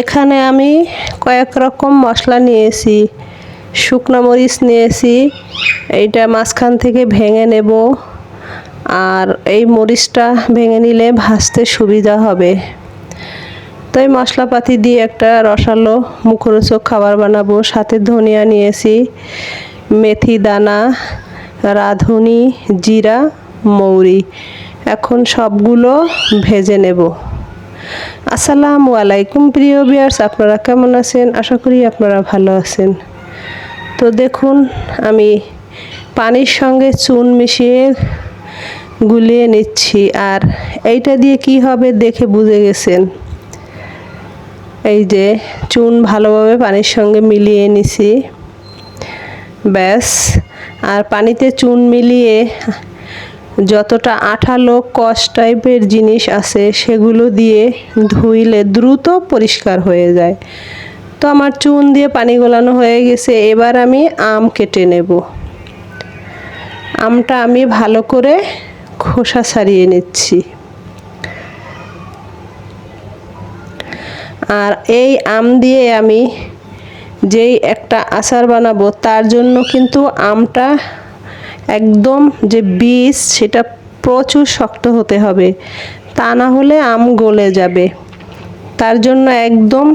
এখানে আমি কয়েক রকম মশলা নিয়েছি, শুকনো মরিচ নিয়েছি, এইটা মাঝখান থেকে ভেঙে নেব, আর এই মরিচটা ভেঙে নিলে ভাজতে সুবিধা হবে। তো এই মশলাপাতি দিয়ে একটা রসালো মুখরোচক খাবার বানাবো। সাথে ধনিয়া নিয়েছি, মেথি, দানা, রাঁধুনি, জিরা, মৌরি। এখন সবগুলো ভেজে নেব। আসসালামু আলাইকুম, প্রিয় বিয়ার্স আপনারা কেমন আছেন? আশা করি আপনারা ভালো আছেন। তো দেখুন, আমি পানির সঙ্গে চুন মিশিয়ে গুলিয়ে নিচ্ছি। আর এইটা দিয়ে কি হবে দেখে বুঝে গেছেন? এই যে চুন ভালোভাবে পানির সঙ্গে মিলিয়ে নিছি। ব্যাস, আর পানিতে চুন মিলিয়ে যতটা আঠালো কষ টাইপের জিনিস আছে সেগুলো দিয়ে ধুইলে দ্রুত পরিষ্কার হয়ে যায়। তো আমার চুন দিয়ে পানি গোলানো হয়ে গেছে, এবার আমি আম কেটে নেব। আমটা আমি ভালো করে খোসা ছাড়িয়ে নিচ্ছি। আর এই আম দিয়ে আমি যেই একটা আচার বানাবো, তার জন্য কিন্তু আমটা একদম যে বীজ সেটা প্রচুর শক্ত হতে হবে, তা না হলে আম গলে যাবে। তার জন্য একদম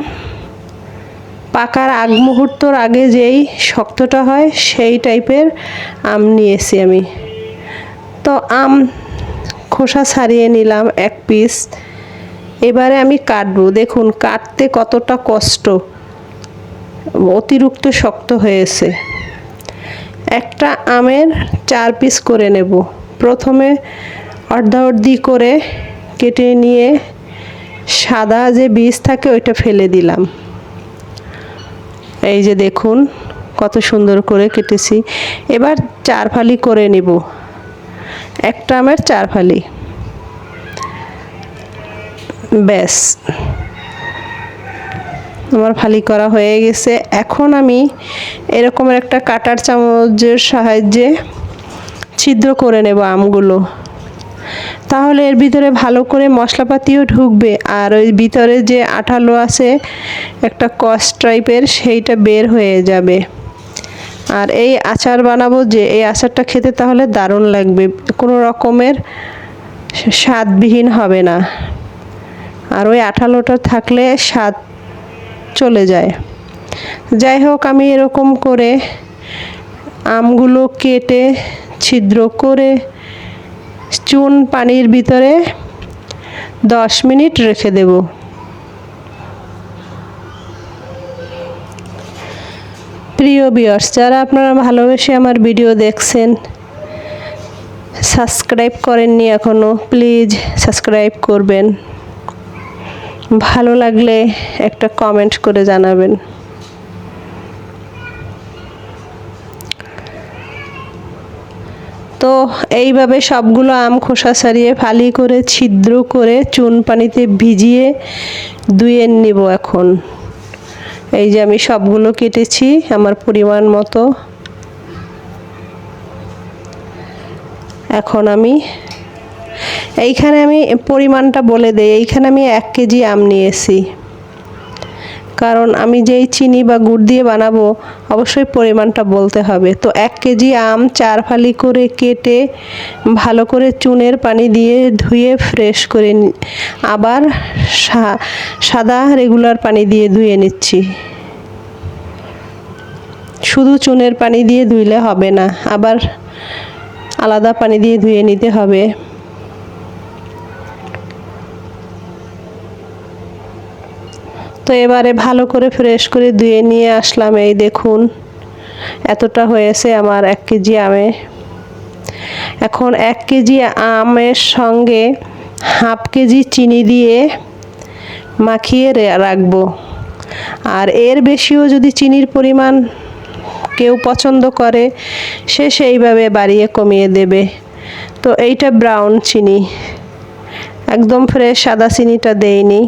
পাকার আগ মুহূর্তর আগে যেই শক্তটা হয় সেই টাইপের আম নিয়েছি আমি। তো আম খোসা ছাড়িয়ে নিলাম এক পিস। এবারে আমি কাটবো। দেখুন, কাটতে কতটা কষ্ট, অতিরিক্ত শক্ত হয়েছে। একটা আমের চার পিস করে নেব। প্রথমে অর্ধা অর্ধি করে কেটে নিয়ে সাদা যে বীজ থাকে ওইটা ফেলে দিলাম। এই যে দেখুন, কত সুন্দর করে কেটেছি। এবার চার ফালি করে নিব। একটা আমের চার ফালি ব্যাস। আমার ফালি করা হয়ে গেছে। এখন আমি এরকমের একটা কাটার চামচের সাহায্যে ছিদ্র করে নেব আমগুলো। তাহলে এর ভিতরে ভালো করে মশলাপাতিও ঢুকবে। আর ওই ভিতরে যে আঠালো আছে, একটা কস টাইপের, সেইটা বের হয়ে যাবে। আর এই আচার বানাবো যে, এই আচারটা খেতে তাহলে দারুণ লাগবে। কোনো রকমের স্বাদবিহীন হবে না। আর ওই আঠালোটা থাকলে স্বাদ চলে যায়। যাই হোক, আমি এরকম করে আমগুলো কেটে, ছিদ্র করে চুন পানির ভিতরে দশ মিনিট রেখে দেব। প্রিয় বিয়ার্স যারা আপনারা ভালোবেসে আমার ভিডিও দেখছেন সাবস্ক্রাইব করেননি এখনও প্লিজ সাবস্ক্রাইব করবেন। ভালো লাগলে একটা কমেন্ট করে জানাবেন। তো এইভাবে সবগুলো আম খোসা ছাড়িয়ে ফালি করে, ছিদ্র করে, চুন পানিতে ভিজিয়ে ধুয়ে নিব এখন। এই যে আমি সবগুলো কেটেছি আমার পরিমাণ মতো। এখন আমি এইখানে আমি পরিমাণটা বলে দেই, এইখানে আমি এক কেজি আম নিয়েছি। কারণ আমি যেই চিনি বা গুড় দিয়ে বানাবো, অবশ্যই পরিমাণটা বলতে হবে। তো এক কেজি আম চার ফালি করে কেটে, ভালো করে চুনের পানি দিয়ে ধুয়ে ফ্রেশ করে আবার সাদা রেগুলার পানি দিয়ে ধুয়ে নিচ্ছি। শুধু চুনের পানি দিয়ে ধুইলে হবে না, আবার আলাদা পানি দিয়ে ধুয়ে নিতে হবে। তো এবারে ভালো করে ফ্রেশ করে ধুয়ে নিয়ে আসলাম। এই দেখুন, এতটা হয়েছে আমার এক কেজি আমে। এখন এক কেজি আমের সঙ্গে হাফ কেজি চিনি দিয়ে মাখিয়ে রাখব। আর এর বেশিও যদি চিনির পরিমাণ কেউ পছন্দ করে, সে সেইভাবে বাড়িয়ে কমিয়ে দেবে। তো এইটা ব্রাউন চিনি। একদম ফ্রেশ সাদা চিনিটা দেয়নি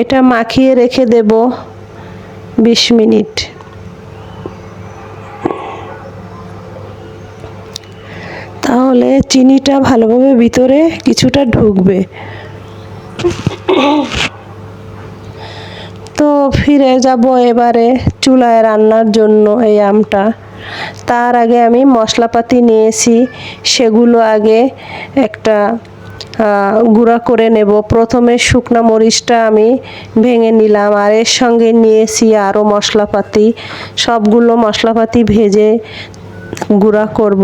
এটা মাখিয়ে রেখে দেব বিশ মিনিট। তাহলে চিনিটা ভালোভাবে ভিতরে কিছুটা ঢুকবে। তো ফিরে যাব এবারে চুলায় রান্নার জন্য এই আমটা। তার আগে আমি মশলাপাতি নিয়েছি, সেগুলো আগে একটা গুঁড়া করে নেব। প্রথমে শুকনা মরিচটা আমি ভেঙে নিলাম আর এর সঙ্গে নিয়েছি আরও মশলাপাতি। সবগুলো মশলাপাতি ভেজে গুঁড়া করব।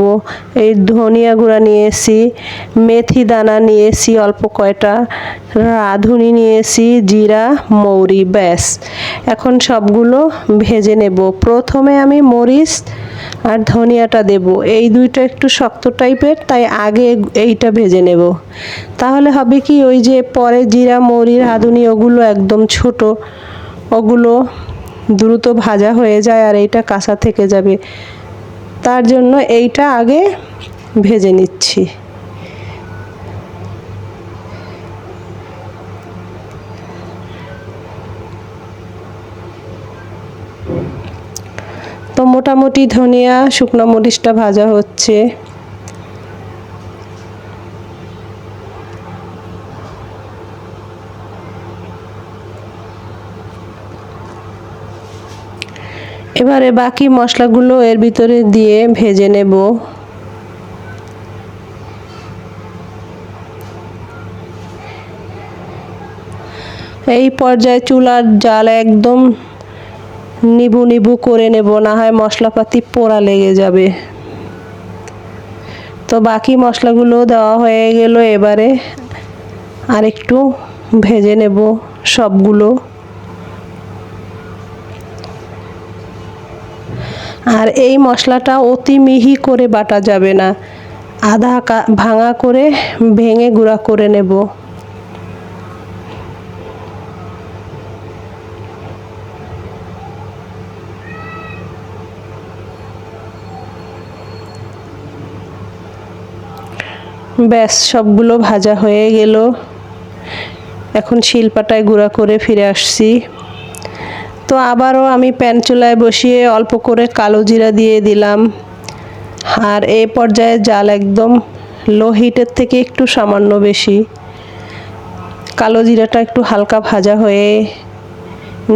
এই ধনিয়া গুঁড়া নিয়েছি মেথি দানা নিয়েছি অল্প কয়টা, রাঁধুনি নিয়েছি জিরা, মৌরি, ব্যাস। এখন সবগুলো ভেজে নেব। প্রথমে আমি মরিচ আর ধনিয়াটা দেব। এই দুইটা একটু শক্ত টাইপের, তাই আগে এইটা ভেজে নেব। তাহলে হবে কি, ওই যে পরে জিরা, মৌরি, রাঁধুনি, ওগুলো একদম ছোট, ওগুলো দ্রুত ভাজা হয়ে যায় আর এইটা কাঁচা থেকে যাবে। তার জন্য এইটা আগে ভেজে নিচ্ছি। তো মোটামুটি ধনিয়া শুকনো মরিচটা ভাজা হচ্ছে। এবারে বাকি মশলাগুলো এর ভিতরে দিয়ে ভেজে নেব। এই পর্যায়ে চুলার জাল একদম নিবু নিবু করে নেব, না হয় মশলাপাতি পোড়া লেগে যাবে। তো বাকি মশলাগুলো দেওয়া হয়ে গেল, এবারে আরেকটু ভেজে নেব সবগুলো। আর এই মশলাটা অতি মিহি করে বাটা যাবে না। আধা ভাঙা করে ভেঙে গুঁড়া করে নেব। ব্যাস, সবগুলো ভাজা হয়ে গেল। এখন শিলপাটায় গুঁড়া করে ফিরে আসছি। তো আবারও আমি প্যান চুলায় বসিয়ে অল্প করে কালো জিরা দিয়ে দিলাম। আর এ পর্যায়ে জাল একদম লো হিটের থেকে একটু সামান্য বেশি। কালো জিরাটা একটু হালকা ভাজা হয়ে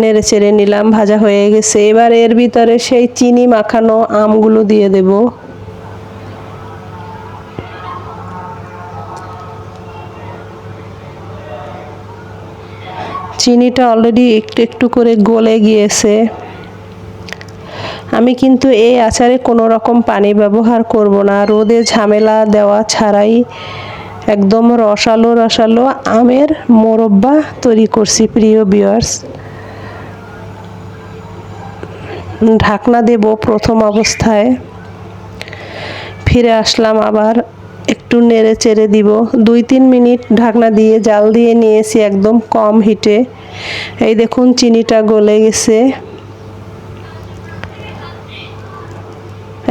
নেড়ে চেড়ে নিলাম, ভাজা হয়ে গেছে। এবার এর ভিতরে সেই চিনি মাখানো আমগুলো দিয়ে দেবো। চিনিটা অলরেডি একটু একটু করে গলে গিয়েছে। আমি কিন্তু এই আচারে কোনো রকম পানি ব্যবহার করব না। রোদে ঝামেলা দেওয়া ছাড়াই একদম রসালো রসালো আমের মোরব্বা তৈরি করছি, প্রিয় বিয়ার্স ঢাকনা দেব প্রথম অবস্থায়। ফিরে আসলাম আবার। একটু নেড়ে চেড়ে দিব। দুই তিন মিনিট ঢাকনা দিয়ে জাল দিয়ে নিয়েছি একদম কম হিটে। এই দেখুন চিনিটা গলে গেছে।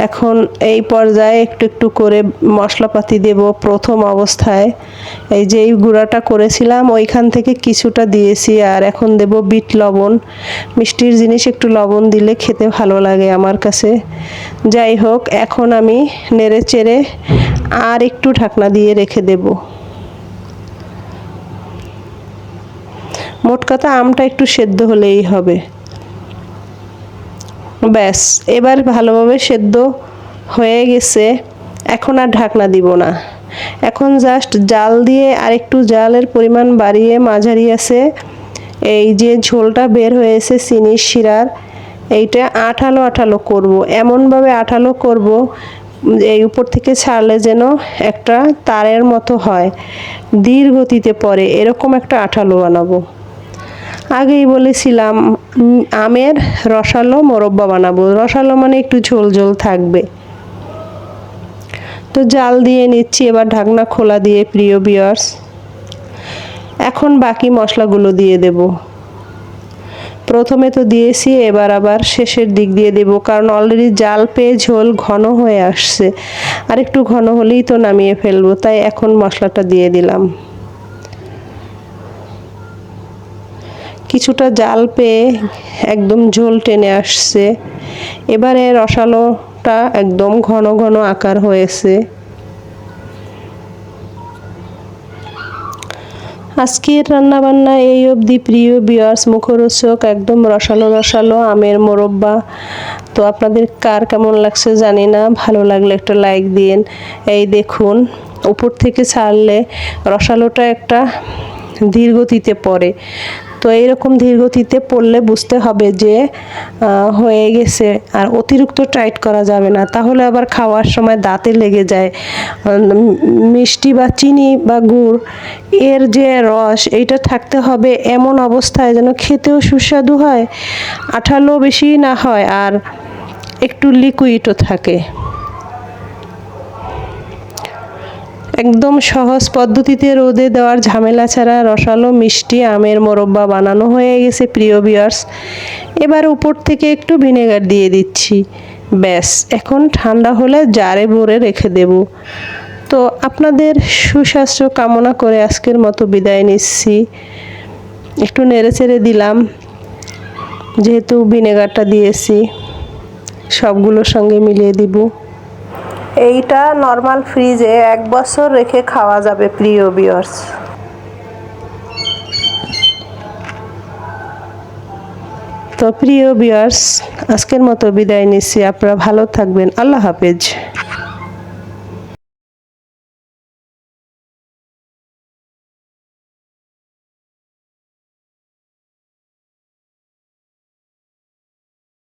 এখন এই পর্যায়ে একটু একটু করে মশলাপাতি দেব প্রথম অবস্থায়। এই যে এই গুঁড়াটা করেছিলাম, ওইখান থেকে কিছুটা দিয়েছি আর এখন দেব বিট লবণ। মিষ্টির জিনিস একটু লবণ দিলে খেতে ভালো লাগে আমার কাছে। যাই হোক, এখন আমি নেড়ে চেড়ে আর একটু ঢাকনা দিয়ে রেখে দেব। মোট কথা আমটা একটু সেদ্ধ হলেই হবে। ব্যাস, এবার ভালোভাবে সেদ্ধ হয়ে গেছে। এখন আর ঢাকনা দিব না। এখন জাস্ট জাল দিয়ে আর একটু জালের পরিমাণ বাড়িয়ে মাঝারি আছে। এই যে ঝোলটা বের হয়েছে চিনির শিরার, এইটা আঠালো আঠালো করব। এমনভাবে আঠালো করব এই উপর থেকে ছাড়লে যেন একটা তারের মতো হয়। ধীর গতিতে পড়ে এরকম একটা আঠালো বানাবো। আগেই বলেছিলাম আমের রসালো মোরব্বা বানাবো। রসালো মানে একটু ঝোল ঝোল থাকবে। তো জাল দিয়ে নিচ্ছি, এবার ঢাকনা খোলা দিয়ে প্রিয় বিয়ার্স এখন বাকি মশলাগুলো দিয়ে দেবো। প্রথমে তো দিয়েছি, এবার আবার শেষের দিক দিয়ে দেব। কারণ অলরেডি জাল পেয়ে ঝোল ঘন হয়ে আসছে। আর একটু ঘন হলেই তো নামিয়ে ফেলব, তাই এখন মশলাটা দিয়ে দিলাম। কিছুটা জাল পেয়ে একদম ঝোল টেনে আসছে। এবারে রসালোটা একদম ঘন ঘন আকার হয়েছে। আজকের রান্নাবান্না এই অবধি। প্রিয় বিয়ার্স মুখরোচক, একদম রসালো রসালো আমের মোরব্বা। তো আপনাদের কার কেমন লাগছে জানি না, ভালো লাগলে একটা লাইক দিন এই দেখুন, উপর থেকে ছাড়লে রসালোটা একটা ধীরগতিতে পড়ে। তো এইরকম ধীরগতিতে পড়লে বুঝতে হবে যে হয়ে গেছে আর অতিরিক্ত টাইট করা যাবে না। তাহলে আবার খাওয়ার সময় দাঁতে লেগে যায়। মিষ্টি বা চিনি বা গুড়, এর যে রস, এইটা থাকতে হবে এমন অবস্থায় যেন খেতেও সুস্বাদু হয়, আঠালো বেশি না হয় আর একটু লিকুইডও থাকে। একদম সহজ পদ্ধতিতে রোদে দেওয়ার ঝামেলা ছাড়া রসালো মিষ্টি আমের মোরব্বা বানানো হয়ে গেছে, প্রিয় বিয়ার্স এবার উপর থেকে একটু ভিনেগার দিয়ে দিচ্ছি। ব্যাস, এখন ঠান্ডা হলে জারে ভরে রেখে দেব। তো আপনাদের সুস্বাস্থ্য কামনা করে আজকের মতো বিদায় নিচ্ছি। একটু নেড়ে চেড়ে দিলাম, যেহেতু ভিনেগারটা দিয়েছি, সবগুলোর সঙ্গে মিলিয়ে দিব। এইটা নর্মাল ফ্রিজে এক বছর রেখে খাওয়া যাবে, প্রিয় বিয়ার্স তো প্রিয় বিয়ার্স আজকের মতো বিদায় নিচ্ছি। আপনারা ভালো থাকবেন। আল্লাহ হাফেজ।